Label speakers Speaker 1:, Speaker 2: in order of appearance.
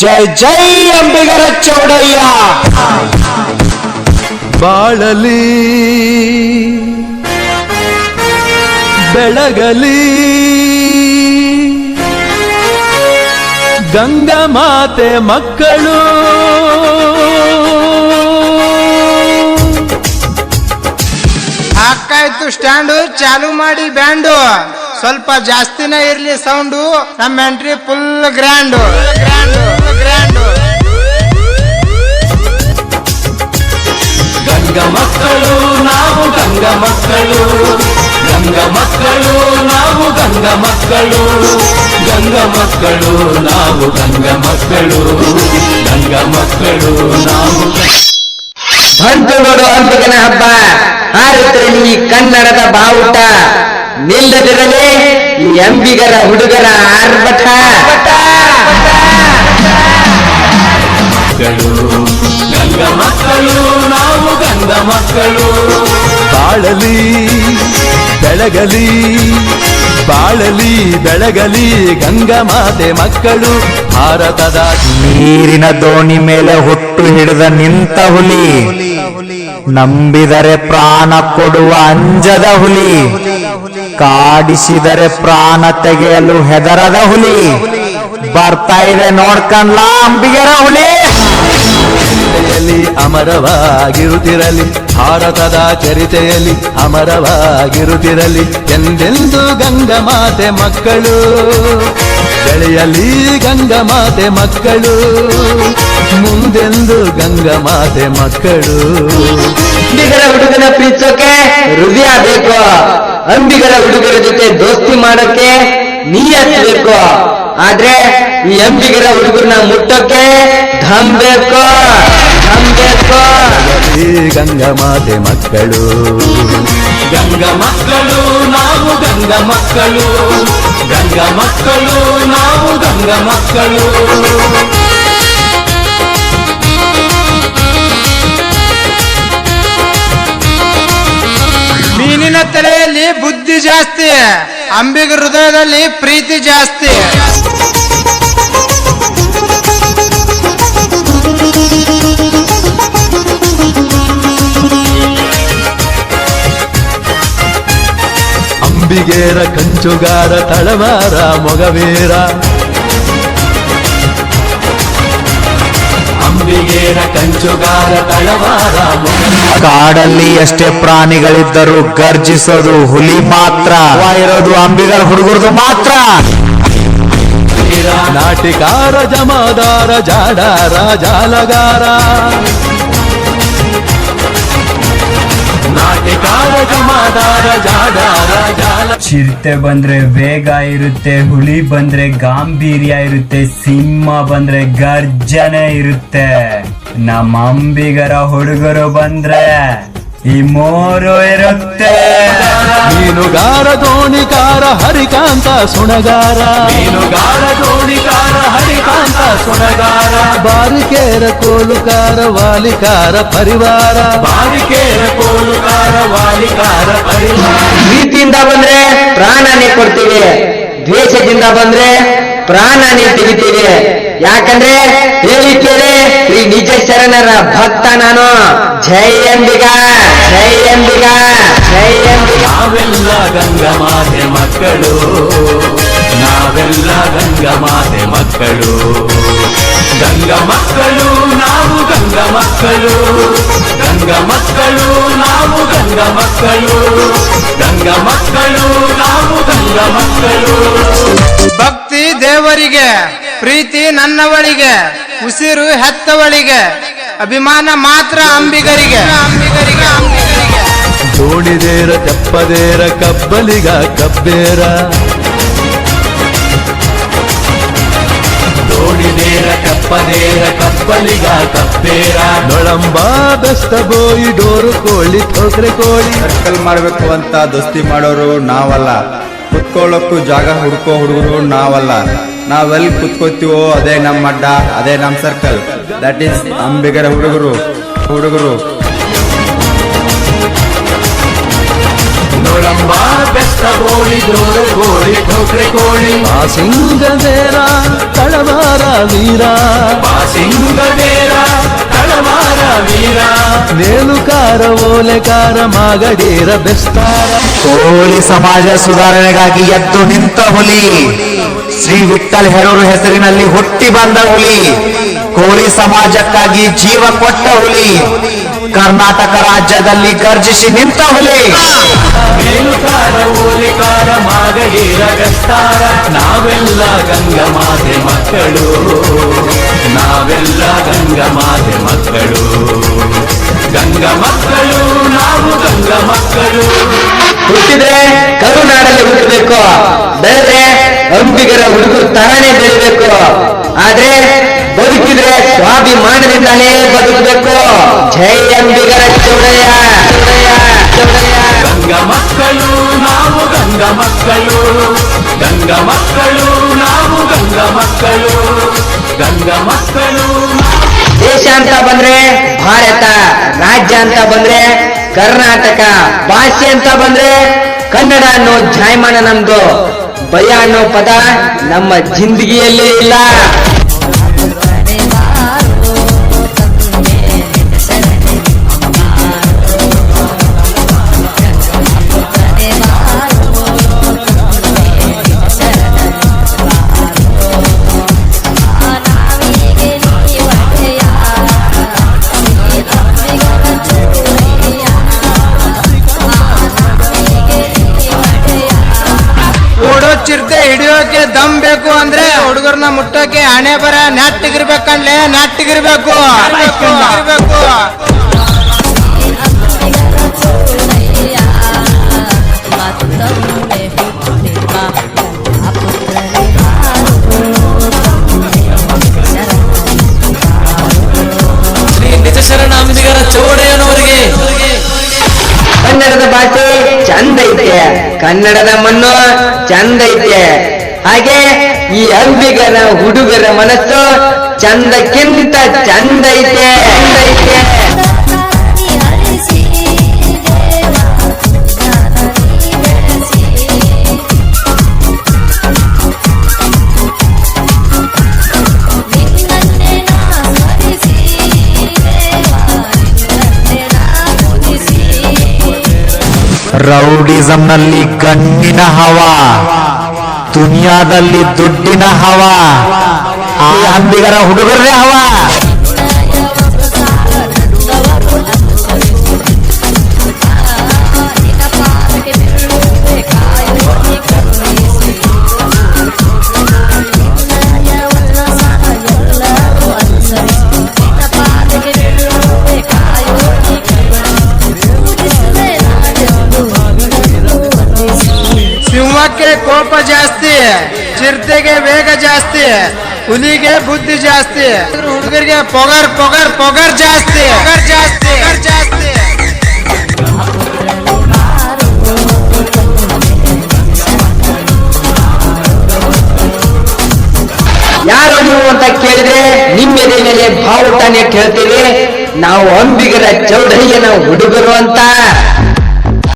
Speaker 1: ಜೈ ಜೈ ಅಂಬಿಗರ ಚೌಡಯ್ಯ.
Speaker 2: ಬಾಳಲಿ ಬೆಳಗಲಿ ಗಂಗಾ ಮಾತೆ ಮಕ್ಕಳು
Speaker 3: ಹಾಕಾಯ್ತು ಸ್ಟ್ಯಾಂಡು ಚಾಲು ಮಾಡಿ ಬ್ಯಾಂಡು. ಸ್ವಲ್ಪ ಜಾಸ್ತಿನೇ ಇರ್ಲಿ ಸೌಂಡು ನಮ್ಮ ಎಂಟ್ರಿ ಫುಲ್ ಗ್ರ್ಯಾಂಡು
Speaker 2: ಗಂಗ ಮಕ್ಕಳು ಗಂಗ ಮಕ್ಕಳು ನಾವು ಗಂಗ ಮಕ್ಕಳು ಗಂಗ ಮಕ್ಕಳು ನಾವು ಗಂಗ ಮಕ್ಕಳು ಗಂಗ ಮಕ್ಕಳು ನಾವು
Speaker 1: ಬಂತು ನೋಡು ಅಂಬಿಗನ ಹಬ್ಬ. ಹಾರುತ್ತಿರಲಿ ಈ ಕನ್ನಡದ ಬಾವುಟ ನಿಲ್ಲದಿರಲಿ ಈ ಅಂಬಿಗರ ಹುಡುಗರ ಆರ್ಭಟ.
Speaker 2: ಗಂಗ ಮಕ್ಕಳು ನಾವು ಗಂಗ ಮಕ್ಕಳು. ಬಾಳಲಿ ಬೆಳಗಲಿ ಬಾಳಲಿ ಬೆಳಗಲಿ ಗಂಗಾ ಮಾತೆ ಮಕ್ಕಳು ಭಾರತದ
Speaker 4: ನೀರಿನ ದೋಣಿ ಮೇಲೆ ಹುಟ್ಟು ಹಿಡಿದ ನಿಂತ ಹುಲಿ. ನಂಬಿದರೆ ಪ್ರಾಣ ಕೊಡುವ ಅಂಜದ ಹುಲಿ. ಕಾಡಿಸಿದರೆ ಪ್ರಾಣ ತೆಗೆಯಲು ಹೆದರದ ಹುಲಿ. ಬರ್ತಾ ಇದೆ ನೋಡ್ಕಂಡ್ಲಾ ಅಂಬಿಗರ ಹುಲಿ.
Speaker 2: ಅಮರವಾಗಿರುತ್ತಿರಲಿ. ಭಾರತದ ಚರಿತೆಯಲ್ಲಿ ಅಮರವಾಗಿರುತ್ತಿರಲಿ ಎಂದೆಂದು ಗಂಗ ಮಾತೆ ಮಕ್ಕಳು? ಬೆಳೆಯಲಿ ಗಂಗ ಮಾತೆ ಮಕ್ಕಳು? ಮುಂದೆಂದು ಗಂಗ ಮಾತೆ ಮಕ್ಕಳು?
Speaker 1: ಅಂಬಿಗರ ಹುಡುಗನ ಪ್ರೀತಿಸೋಕೆ ಹೃದಯ ಬೇಕು. ಅಂಬಿಗರ ಹುಡುಗರ ಜೊತೆ ದೋಸ್ತಿ ಮಾಡೋಕೆ ನೀ ಬೇಕು. ಆದ್ರೆ ಈ ಅಂಬಿಗರ ಹುಡುಗರನ್ನ ಮುಟ್ಟೋಕೆ ಧಮ್ ಬೇಕು.
Speaker 2: ಈ ಗಂಗ ಮಾತೆ ಮಕ್ಕಳು. ಗಂಗಾ ಮಕ್ಕಳು ನಾವು ಗಂಗ ಮಕ್ಕಳು. ಗಂಗ ಮಕ್ಕಳು ನಾವು ಗಂಗ ಮಕ್ಕಳು.
Speaker 3: ಮೀನಿನ ತಲೆಯಲ್ಲಿ ಬುದ್ಧಿ ಜಾಸ್ತಿ ಅಂಬಿಗ ಹೃದಯದಲ್ಲಿ ಪ್ರೀತಿ ಜಾಸ್ತಿ.
Speaker 2: ಅಂಬಿಗೇರ ಕಂಚುಗಾರ ತಳವಾರ ಮೊಗವೀರ. ಅಂಬಿಗೇರ ಕಂಚುಗಾರ ತಳವಾರ
Speaker 4: ಕಾಡಲ್ಲಿ ಎಷ್ಟೇ ಪ್ರಾಣಿಗಳಿದ್ದರೂ ಗರ್ಜಿಸೋದು ಹುಲಿ ಮಾತ್ರ. ಇರೋದು ಅಂಬಿಗರ ಹುಡುಗರದು ಮಾತ್ರ.
Speaker 2: ನಾಟಿಕಾರ ಜಮಾದಾರ ಜಾಡಾರ ಜಾಲಗಾರ.
Speaker 5: ಚಿರತೆ ಬಂದ್ರೆ ವೇಗ ಇರುತ್ತೆ, ಹುಲಿ ಬಂದ್ರೆ ಗಾಂಭೀರ್ಯ ಇರುತ್ತೆ, ಸಿಂಹ ಬಂದ್ರೆ ಗರ್ಜನೆ ಇರುತ್ತೆ. ನಮ್ಮ ಅಂಬಿಗರ ಹುಡುಗರು ಬಂದ್ರೆ ಈ ಮೂರು ಇರುತ್ತೆ.
Speaker 2: ಮೀನುಗಾರ ದೋಣಿಕಾರ ಹರಿಕಾಂತ ಸುಣಗಾರ. ಮೀನುಗಾರ ದೋಣಿಕಾರ ಹರಿಕಾಂತ ಸುಣಗಾರ. ಬಾರಿಕೇರ ಕೋಲುಕಾರ ವಾಲಿಕಾರ ಪರಿವಾರ. ಬಾರಿಕೇರ ಕೋಲುಕಾರ ವಾಲಿಕಾರ ಪರಿವಾರ.
Speaker 1: ಪ್ರೀತಿಯಿಂದ ಬಂದ್ರೆ ಪ್ರಾಣನೇ ಕೊಡ್ತೀವಿ. ದ್ವೇಷದಿಂದ ಬಂದ್ರೆ ಪ್ರಾಣನೇ ತೆಗಿತೀವಿ. ಯಾಕಂದ್ರೆ ಹೇಳಿ ಕೇಳಿ ಶ್ರೀ ನಿಜ ಶರಣರ ಭಕ್ತ ನಾನು. ಜೈ ಎಂಬಿಗ ಜೈ ಎಂಬಿಗ ಜೈ ಎಂಬಿಗ
Speaker 2: ನಾವೆಲ್ಲ ಗಂಗಾ ಮಾತೆ ಮಕ್ಕಳು. ನಾವೆಲ್ಲ ಗಂಗಾ ಮಾತೆ ಮಕ್ಕಳು. ಗಂಗಾ ಮಕ್ಕಳು ನಾವು ಗಂಗಾ ಮಕ್ಕಳು. ಗಂಗಾ ಮಕ್ಕಳು ನಾವು ಗಂಗಾ ಮಕ್ಕಳು. ಗಂಗಾ ಮಕ್ಕಳು ನಾವು ಗಂಗಾ ಮಕ್ಕಳು.
Speaker 3: ಭಕ್ತಿ ದೇವರಿಗೆ ಪ್ರೀತಿ ನನ್ನವಳಿಗೆ ಉಸಿರು ಹೆತ್ತವಳಿಗೆ ಅಭಿಮಾನ ಮಾತ್ರ ಅಂಬಿಗರಿಗೆ. ಅಂಬಿಗರಿಗೆ ಅಂಬಿಗರಿಗೆ
Speaker 2: ದೋಣಿದೇರ ತೆಪ್ಪದೇರ ಕಬ್ಬಲಿಗ ಕಬ್ಬೇರ. ದೋಣಿದೇರ ಕಪ್ಪದೇರ ಕಬ್ಬಲಿಗ ಕಬ್ಬೇರ. ನೊಳಂಬ ದಸ್ತ ಬೋಯಿ ಡೋರು ಕೋಳಿ ಥೋಕ್ರೆ ಕೋಳಿ.
Speaker 6: ಸರ್ಕಲ್ ಮಾಡಬೇಕು ಅಂತ ದೋಸ್ತಿ ಮಾಡೋರು ನಾವಲ್ಲ. ಕುತ್ಕೊಳ್ಳೋಕ್ಕೂ ಜಾಗ ಹುಡ್ಕೋ ಹುಡುಗರು ನಾವಲ್ಲ. ನಾವೆಲ್ಲಿ ಕುತ್ಕೋತೀವೋ ಅದೇ ನಮ್ಮ ಅಡ್ಡ ಅದೇ ನಮ್ಮ ಸರ್ಕಲ್ ದಟ್ ಈಸ್ ಅಂಬಿಗರ ಹುಡುಗರು ಹುಡುಗರು.
Speaker 2: ಸಿಂಗದೇರ ತಳವಾರ ವೀರ. ಸಿಂಗದೇರ ತಳವಾರ ವೀರ. ನೇಲುಕಾರ ಓಲೆಕಾರ ಮಾಗಡೀರ ಬೆಸ್ತಾರ.
Speaker 4: ಕೋಳಿ ಸಮಾಜ ಸುಧಾರಣೆಗಾಗಿ ಎದ್ದು ನಿಂತ ಹುಲಿ. ಶ್ರೀ ವಿಠಲ್ ಹೆರೂರು ಹೆಸರಿನಲ್ಲಿ ಹುಟ್ಟಿ ಬಂದ ಹುಲಿ. ಕೋಳಿ ಸಮಾಜಕ್ಕಾಗಿ ಜೀವ ಕೊಟ್ಟ ಹುಲಿ. ಕರ್ನಾಟಕ ರಾಜ್ಯದಲ್ಲಿ ಗರ್ಜಿಸಿ ನಿಂತ ಹುಲಿ.
Speaker 2: ನಾವೆಲ್ಲ ಗಂಗಮಾತೆ ಮಕ್ಕಳು ನಾವೆಲ್ಲ ಗಂಗಮಾತೆ ಮಕ್ಕಳು ಗಂಗ ಮಕ್ಕಳು ನಾವು ಗಂಗ ಮಕ್ಕಳು
Speaker 1: ಹುಟ್ಟಿದ್ರೆ ಕರುನಾಡಲ್ಲಿ ತರಾನೇ ಬೆಳಿಬೇಕು. ಆದ್ರೆ ಬದುಕಿದ್ರೆ ಸ್ವಾಭಿಮಾನದಿಂದಾನೇ ಬದುಕಬೇಕು. ಜೈ ಅಂಬಿಗರ ಚೌಡಯ್ಯ.
Speaker 2: ಗಂಗ ಮಕ್ಕಳು ನಾವು ಗಂಗ ಮಕ್ಕಳು. ಗಂಗ ಮಕ್ಕಳು ನಾವು ಗಂಗ ಮಕ್ಕಳು. ಗಂಗ ಮಕ್ಕಳು
Speaker 1: ದೇಶ ಅಂತ ಬಂದ್ರೆ ಭಾರತ ರಾಜ್ಯ ಅಂತ ಬಂದ್ರೆ ಕರ್ನಾಟಕ ಭಾಷೆ ಅಂತ ಬಂದ್ರೆ ಕನ್ನಡ ಅನ್ನೋ ಜಾಯಮಾನ ನಮ್ದು. ಭಯ ಅನ್ನೋ ಪದ ನಮ್ಮ ಜಿಂದಗಿಯಲ್ಲೇ ಇಲ್ಲ.
Speaker 3: ಹಣೆ ಬರ ನೆಟ್ಟಿಗಿರ್ಬೇಕಂಡ್ಲೆ ನಟ್ಟಿಗಿರ್ಬೇಕು. ಇರ್ಬೇಕು
Speaker 2: ಶ್ರೀ ನಿಜ ಶರಣಾಂಬಿಗರ ಚೌಡಯ್ಯನವರಿಗೆ
Speaker 1: ಕನ್ನಡದ ಭಾಷೆ ಚಂದ ಐತೆ. ಕನ್ನಡದ ಮಣ್ಣು ಚಂದ ಐತೆ. ಹಾಗೆ ಈ ಅಂಬಿಗರ ಹುಡುಗರ ಮನಸ್ಸು ಚಂದಕ್ಕಿಂತ ಚಂದ ಐತೆ.
Speaker 4: ರೌಡಿಸಂನಲ್ಲಿ ಕಣ್ಣಿನ ಹವಾ. ದುನಿಯಾದಲ್ಲಿ ದುಡ್ಡಿನ ಹವಾ. ಆ ಅಂಬಿಗರ ಹುಡುಗರೇ ಹವಾ.
Speaker 3: ಕೋಪ ಜಾಸ್ತಿ, ಚಿರತೆಗೆ ವೇಗ ಜಾಸ್ತಿ, ಹುಲಿಗೆ ಬುದ್ಧಿ ಜಾಸ್ತಿ, ಹುಡುಗರಿಗೆ ಪೊಗರ್ ಪೊಗರ್ ಪೊಗರ್ ಜಾಸ್ತಿ ಜಾಸ್ತಿ ಜಾಸ್ತಿ.
Speaker 1: ಯಾರು ಅಂತ ಕೇಳಿದ್ರೆ ನಿಮ್ಮ ಮೇಲೆ ತಾನೇ ಕೇಳ್ತೀವಿ. ನಾವು ಅಂಬಿಗರ ಚೌಡಯ್ಯನ ಹುಡುಗರು ಅಂತ.